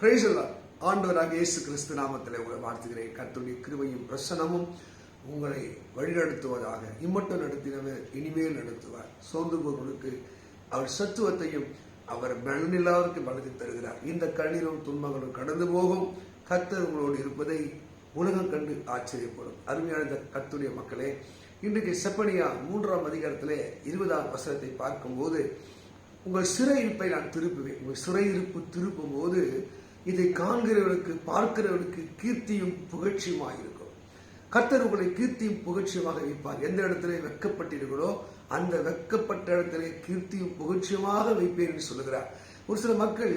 பிரைசல்லா ஆண்டவராக இயேசு கிறிஸ்து நாமத்தில் உங்களை வாழ்த்துகிறேன். கர்த்தருடைய கிருவையும் பிரசனமும் உங்களை வழிநடத்துவதாக. இம்மட்டும் நடத்தினவர் இனிமேல் நடத்துவார். சோர்ந்துபவர்களுக்கு அவர் சத்துவத்தையும் அவர் பலனில்லாதவருக்கு பலத்தை தருகிறார். இந்த கண்ணீரும் துன்பங்களும் கடந்து போகும். கர்த்தர் உங்களோடு இருப்பதை உலகம் கண்டு ஆச்சரியப்படும். அருமையான இந்த கர்த்தருடைய மக்களே இன்றைக்கு செப்பனியா மூன்றாம் அதிகாரத்திலே இருபதாம் வசனத்தை பார்க்கும்போது உங்கள் சிறையிருப்பை நான் திருப்புவேன். உங்கள் சிறையிருப்பு திருப்பும் போது இதை காண்கிறவர்களுக்கு பார்க்கிறவர்களுக்கு கீர்த்தியும் புகழ்ச்சியுமாக இருக்கும் கர்த்தர் உங்களை கீர்த்தியும் புகழ்ச்சியுமாக வைப்பார். எந்த இடத்துல வெக்கப்பட்டீர்களோ அந்த வெக்கப்பட்ட இடத்திலே கீர்த்தியும் புகழ்ச்சியுமாக வைப்பேன் என்று சொல்லுகிறார். ஒரு சில மக்கள்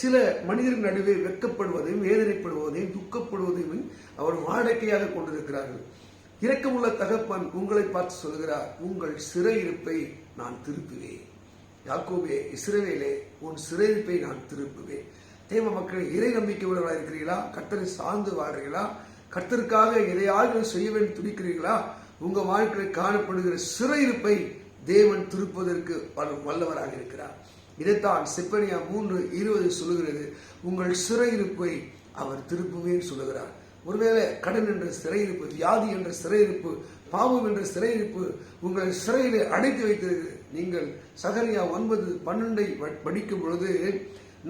சில மனிதர்கள் நடுவே வெக்கப்படுவதையும் வேதனைப்படுவதையும் துக்கப்படுவதையும் அவர் வாடகையாக கொண்டிருக்கிறார்கள். இரக்கமுள்ள தகப்பன் உங்களை பார்த்து சொல்கிறார் உங்கள் சிறையிருப்பை நான் திருப்புவேன். யாக்கோபே இஸ்ரவேலே உன் சிறையிருப்பை நான் திருப்புவேன். தேவ மக்கள் இறை நம்பிக்கை உள்ளவர்களாக இருக்கிறீர்களா? கர்த்தரை சார்ந்து வாழ்றீங்களா கர்த்தருக்காக எதையாவது செய்ய வேண்டும் துடிக்கிறீர்களா? உங்க வாழ்க்கையில் காணப்படுகிற சிறையிருப்பை தேவன் திருப்பதற்கு வல்லவராக இருக்கிறார். இதைத்தான் செப்பனியா மூன்று இருபது சொல்லுகிறது. உங்கள் சிறையிருப்பை அவர் திருப்புவேன் சொல்லுகிறார். ஒருவேளை கடன் என்ற சிறையிருப்பு வியாதி என்ற சிறையிருப்பு பாவம் என்ற சிறையிருப்பு உங்களை சிறையிலே அடைத்து வைத்திருக்கிறது. நீங்கள் சகரியா ஒன்பது பன்னெண்டை படிக்கும் பொழுது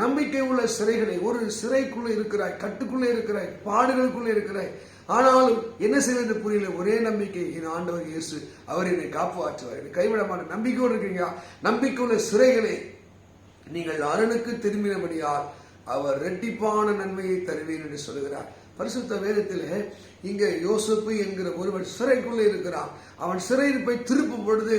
நம்பிக்கை உள்ள சிறைகளை ஒரு சிறைக்குள்ளே இருக்கிறாய் கட்டுக்குள்ளே இருக்கிறாய் பாடுகளுக்குள்ளே இருக்கிறாய். ஆனாலும் என்ன செய்வது புரியல ஒரே நம்பிக்கை என் ஆண்டவர் இயேசு அவர் என்னை காப்பாற்றுவார். என்னை கைவிடமான நம்பிக்கையோடு இருக்கீங்க. நம்பிக்கை உள்ள சிறைகளை நீங்கள் அருணுக்கு திரும்பினபடியால் அவர் ரெட்டிப்பான நன்மையை தருவேன் என்று சொல்லுகிறார். பரிசுத்த வேதத்தில் இங்க யோசப்பு என்கிற ஒருவன் சிறைக்குள்ளே இருக்கிறான். அவன் சிறையிருப்பை திருப்பும் பொழுது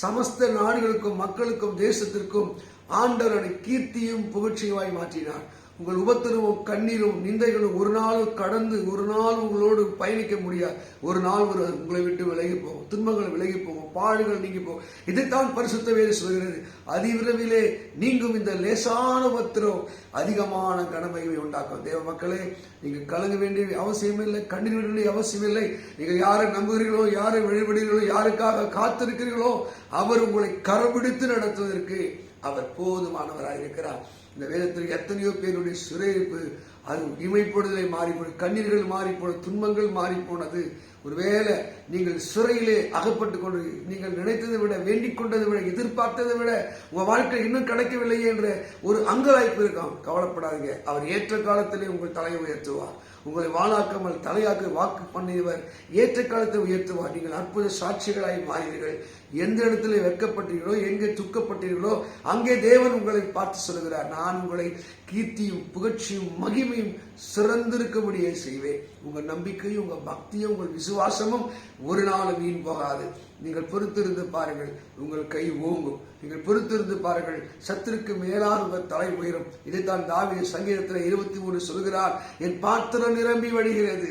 சமஸ்த நாடுகளுக்கும் மக்களுக்கும் தேசத்திற்கும் ஆண்டவனை கீர்த்தியும் புகழ்ச்சியுமாய் மாற்றினார். உங்கள் உபத்திரமும் கண்ணீரும் நிந்தைகளும் ஒரு நாள் கடந்து ஒரு நாள் உங்களோடு பயணிக்க முடியாது. ஒரு நாள் ஒரு உங்களை விட்டு விலகி போகும் துன்பங்கள் விலகி போகும் பாடுகள் நீங்கி போகும் இதைத்தான் பரிசுத்த வேலை சொல்கிறது அதிவிரைவிலே நீங்கும் இந்த லேசான உபத்திரம் அதிகமான கனமையை உண்டாக்கும். தேவ மக்களே நீங்கள் கலங்க வேண்டிய அவசியம் இல்லை. கண்ணீர் விட வேண்டிய அவசியம் இல்லை. நீங்கள் யாரை நம்புகிறீர்களோ யாரை வழிபடுகிறீர்களோ யாருக்காக காத்திருக்கிறீர்களோ அவர் உங்களை கரபிடித்து நடத்துவதற்கு அவர் போதுமானவராக இருக்கிறார். இந்த வேதத்தில் எத்தனையோ பேருடைய சிறையிருப்பு அது இமைப்படுதலை மாறிப்போனது கண்ணீர்கள் மாறிப்போன துன்பங்கள் மாறிப்போனது. ஒருவேளை நீங்கள் சிறையிலே அகப்பட்டு கொண்டு நீங்கள் நினைத்ததை விட வேண்டிக் கொண்டதை விட எதிர்பார்த்ததை விட உங்கள் வாழ்க்கை இன்னும் கிடைக்கவில்லையே என்ற ஒரு அங்கலாய்ப்பு இருக்கும். கவலைப்படாதீங்க. அவர் ஏற்ற காலத்திலே உங்கள் தலையை உயர்த்துவார். உங்களை வாழாக்காமல் தலையாக்க வாக்கு பண்ணியவர் ஏற்ற காலத்தை உயர்த்துவார். நீங்கள் அற்புத சாட்சிகளாய் மாறீர்கள். எந்த இடத்துல வெட்கப்பட்டீர்களோ எங்கே துக்கப்பட்டீர்களோ அங்கே தேவன் உங்களை பார்த்து சொல்லுகிறார். நான் உங்களை கீர்த்தியும் புகழ்ச்சியும் மகிமையும் சிறந்திருக்கும்படியே செய்வேன். உங்கள் நம்பிக்கையும் உங்கள் பக்தியும் உங்கள் விசுவாசமும் ஒரு நாளும் வீண் போகாது. நீங்கள் பொறுத்திருந்து பாருங்கள் உங்கள் கை ஓங்கும். நீங்கள் பொறுத்திருந்து பாருங்கள் சத்திற்கு மேலான உங்கள் தலை உயரும். இதைத்தான் தாவிய சங்கீதத்தில் இருபத்தி மூணு சொல்கிறார் என் பாத்திரம் நிரம்பி வழிகிறது.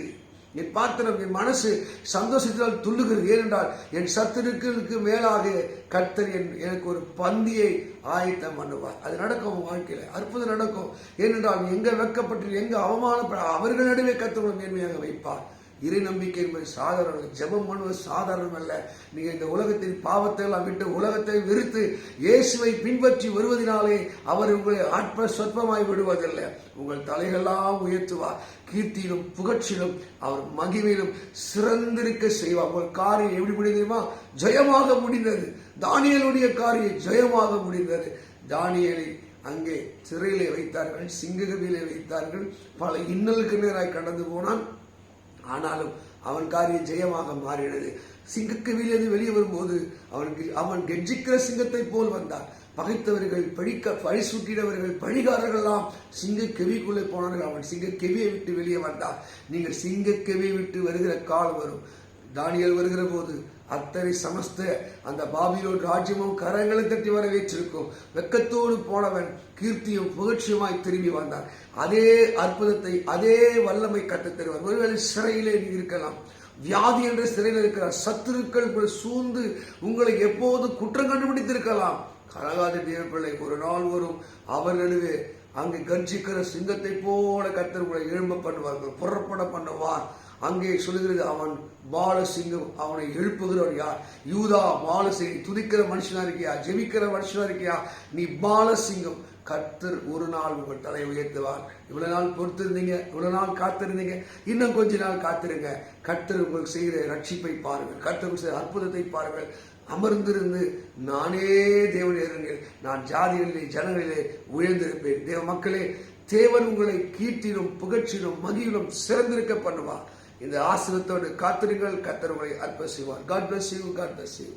என் பாத்திரம் என் மனசு சந்தோஷத்தினால் துள்ளுகிறது. ஏனென்றால் என் சத்துருக்களுக்கு மேலாக கர்த்தர் என் எனக்கு ஒரு பந்தியை ஆயத்தம் பண்ணுவார். அது நடக்கும் உன் அற்புதம் நடக்கும். ஏனென்றால் எங்க வெக்கப்பட்டு எங்க அவமானப்பட அவர்கள் நடுவே கர்த்தர் மேன்மையாக வைப்பார். இறை நம்பிக்கை என்பது சாதாரணம் அல்ல. ஜெபம் பண்ணுவது சாதாரணம் அல்ல. நீங்கள் இந்த உலகத்தின் பாவத்தை எல்லாம் விட்டு உலகத்தை வெறுத்து இயேசுவை பின்பற்றி வருவதனாலே அவர் உங்களை ஆத்ம சொற்பமாய் விடுவதில்லை. உங்கள் தலைகளெல்லாம் உயர்த்துவார் கீர்த்தியிலும் புகழ்ச்சியிலும் அவர் மகிமையிலும் சிறந்திருக்க செய்வார் உங்கள் காரியம் எப்படி முடிந்தோமா ஜெயமாக முடிந்தது. தானியலுடைய காரியம் ஜெயமாக முடிந்தது. தானியலை அங்கே சிறையிலே வைத்தார்கள் சிங்ககவியிலே வைத்தார்கள். பல இன்னலுக்கு நேராய் கடந்து போனான். ஆனாலும் அவன் காரியம் ஜெயமாக மாறினது. சிங்கக்கவிலிருந்து வெளியே வரும்போது அவனுக்கு அவன் கெர்ஜிக்கிற சிங்கத்தை போல் வந்தான். பகைத்தவர்கள் பழிக்க பழி சுட்டினவர்கள் பழிகாரர்கள்லாம் சிங்க கெவிக்குள்ளே போனார்கள். அவன் சிங்க கெவியை விட்டு வெளியே வந்தான். நீங்கள் சிங்க கெவியை விட்டு வருகிற காலம் வரும். தானியல் வருகிற போது அத்தனை சமஸ்த அந்த பாபிலோன் ராஜ்யமும் கரங்களை தட்டி வரவேற்றிருக்கும். வெக்கத்தோடு போனவன் கீர்த்தியும் புகழ்ச்சியுமாய் திரும்பி வந்தான். அதே அற்புதத்தை அதே வல்லமை கத்து தருவார். ஒருவேளை சிறையிலே இருக்கலாம். வியாதி என்ற சிறையில் இருக்கிறார். சத்துருக்கள் சூழ்ந்து உங்களை எப்போது குற்றம் கண்டுபிடித்திருக்கலாம். கலகாத தேவப்பிள்ளை ஒரு நாள் வரும் அவர் நடுவே அங்கு கர்ஜிக்கிற சிங்கத்தை போல கத்தர் உங்களை எழும்ப பண்ணுவார்கள். புறப்பட பண்ணுவார். அங்கே சொல்லுகிறது அவன் பாலசிங்கம் அவனை எழுப்புகிறவர் யார்? யூதா பாலசிங்கம் துதிக்கிற மனுஷனா இருக்கியா? ஜெபிக்கிற மனுஷனா இருக்கியா? நீ பாலசிங்கம். கர்த்தர் ஒரு நாள் உங்கள் தலை உயர்த்துவார். இவ்வளவு நாள் பொறுத்திருந்தீங்க இவ்வளவு நாள் காத்திருந்தீங்க. இன்னும் கொஞ்ச நாள் காத்திருங்க. கர்த்தர் உங்களுக்கு செய்கிற ரட்சிப்பை பாருங்கள். கர்த்தர் உங்களுக்கு செய்கிற அற்புதத்தை பாருங்கள். அமர்ந்திருந்து நானே தேவன் இருங்கள் நான் ஜாதிகளிலே ஜனங்களிலே உயர்ந்திருப்பேன். தேவ மக்களே தேவன் உங்களை கீர்த்திலும் புகழ்ச்சியிலும் மகிழும் சிறந்திருக்க பண்ணுவார். இந்த ஆசிரத்தோடு காத்திருங்கள் கத்தர் உங்களை அற்ப செய்வார். God bless you God bless you